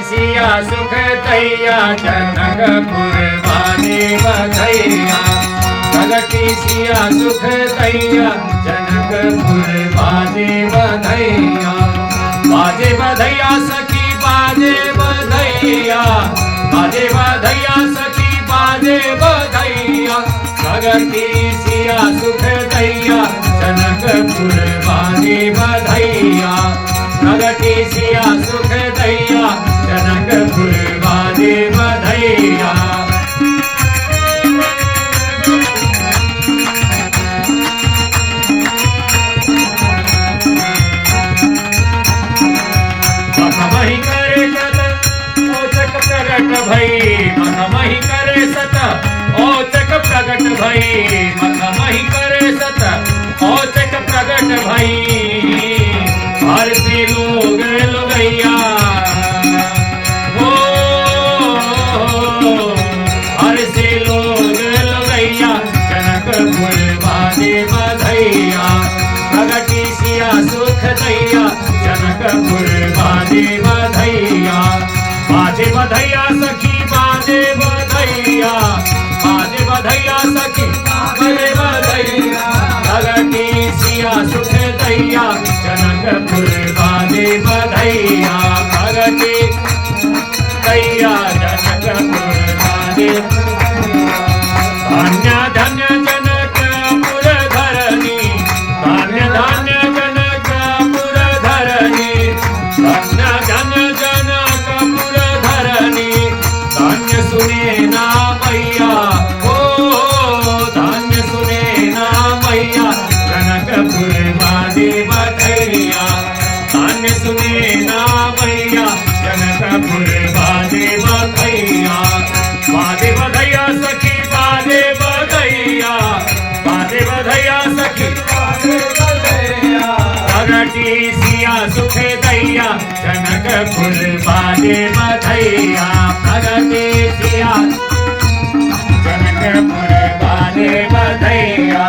सिया सुख तैया जनकपुर बाने बधैया। कलकी सिया सुख तैया जनकपुर बाने बधैया। बाजे बधैया सखी, बाजे बधैया। बाजे बधैया सखी, बाजे बधैया। कलकी सिया सुख तैया जनकपुर बाने बधैया। प्रगति सिया सुख दैया सत। ओचक प्रगट भई? मत जी सुख दैया जनक फुल बाजे बधैया प्रगति सिया जनक फुल बाजे बधैया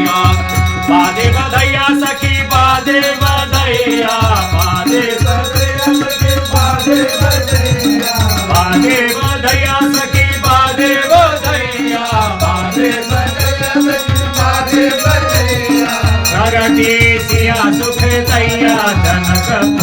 Yeah.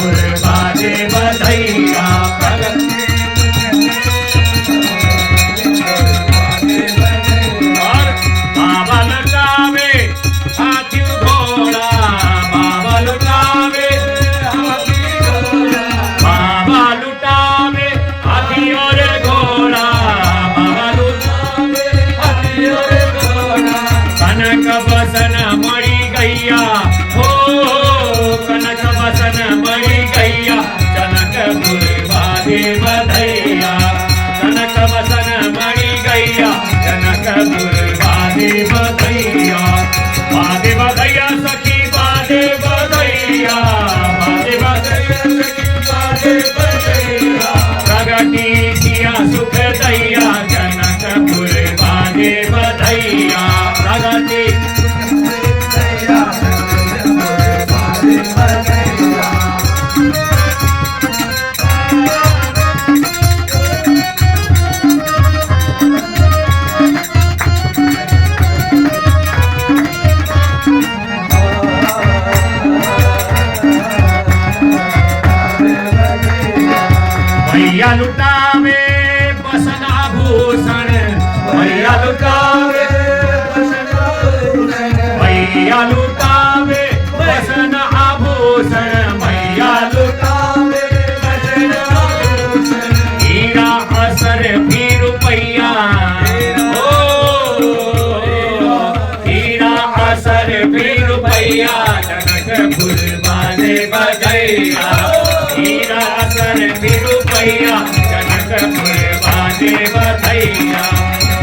बजैया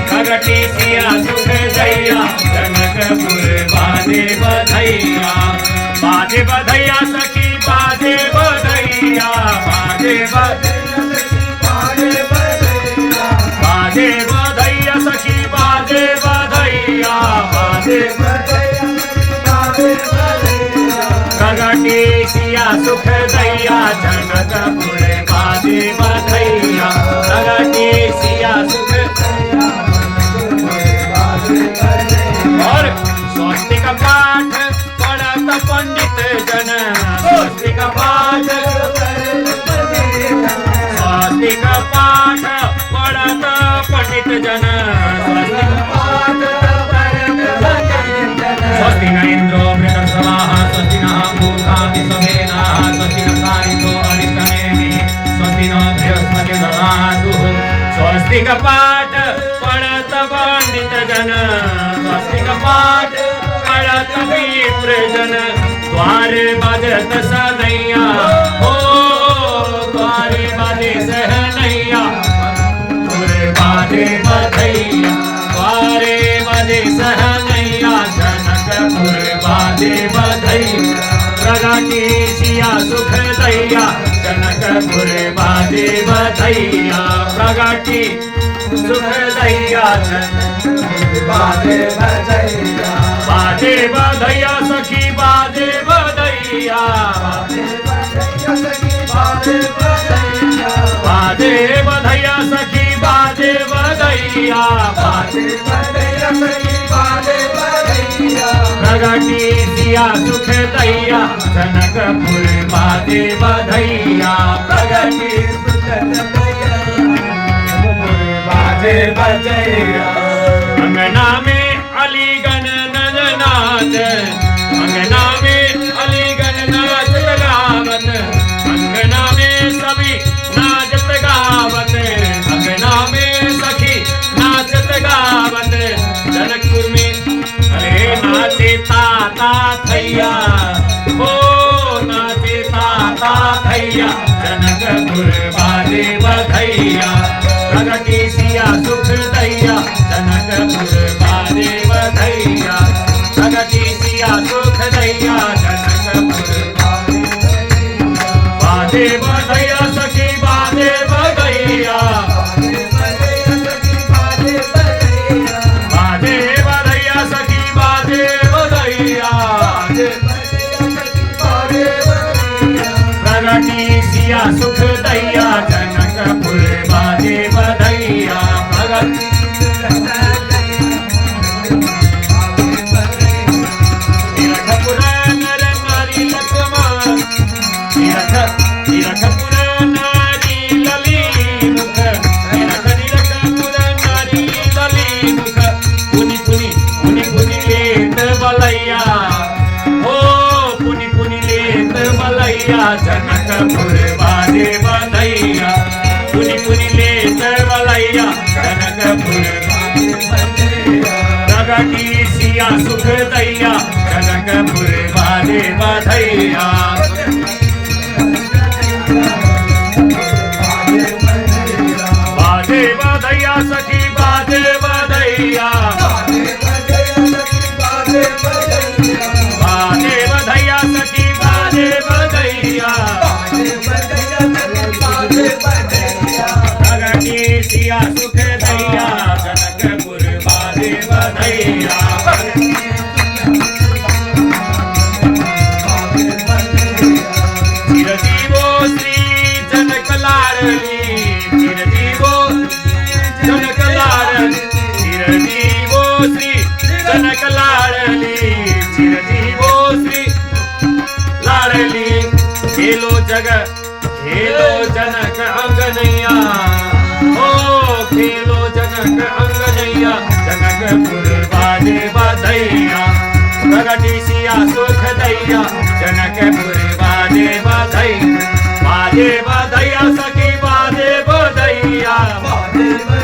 प्रगति सिया सुख दैया जनकपुर बाजे बधैया। बाजे बधैया सखी, बाजे बधैया बाजे बधैया सखी, बाजे बधैया। बाजे प्रगति सिया सुख दैया जनकपुर स्वस्तिक पाठ पढ़त पंडित जन स्वस्तिक पाठ पढ़त विप्र जनद्वारे बाजत सनैया. हो, ओ द्वारे बजे सहनैया द्वारे बाजे बधैया द्वारे बजे सहनैया जनकपुर बाजे बधैया प्रगति सिया सुख दैया जनकपुर बाजे बधैया प्रगति सुख दैया बाजे बाजे बाजे बधैया सखी बाजे बधैया बाजे बधैया या जनकपुर माते बधैया प्रगति बाजे बजैया। अंगना में अलीगन नजनाथ प्रगति सुख दैया जनकपुर बाजे बधैया जनकपुर बाजे बधैया पुनि पुनि लेत बलैया जनकपुर प्रगति सिया सुख दैया जनकपुर बाजे बधैया बाजे बधैया सखी बाजे बधैया जनक लाडली, चिरजीवो श्री। लाडली, खेलो जग, खेलो जनक अंगनैया। ओ, खेलो जनक अंगनैया, जनकपुर बाजे बधैया। प्रगति सुख दैया, जनकपुर बाजे बधैया। बाजे बधैया सखी, बाजे बधैया। बाजे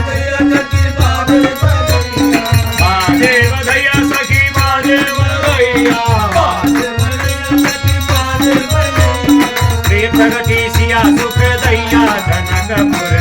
Santa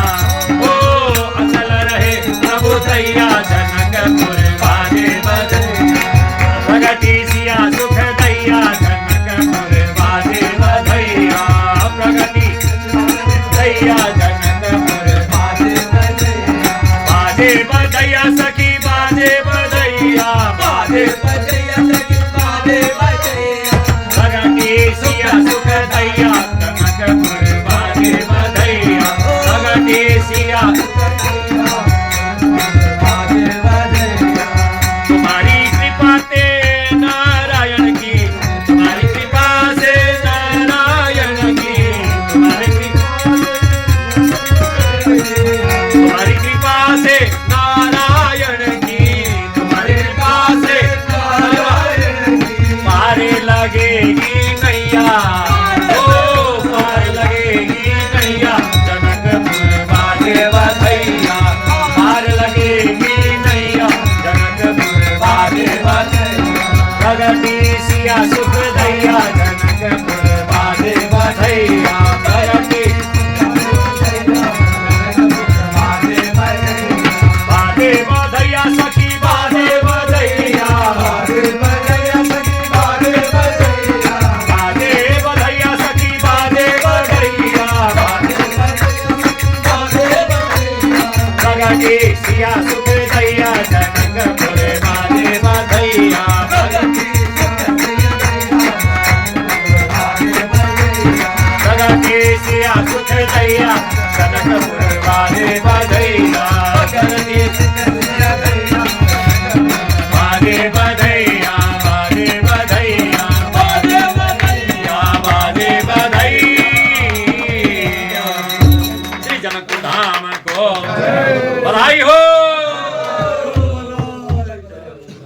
दैया कुछ दैया कनकपुर वाले बधैया कर दिए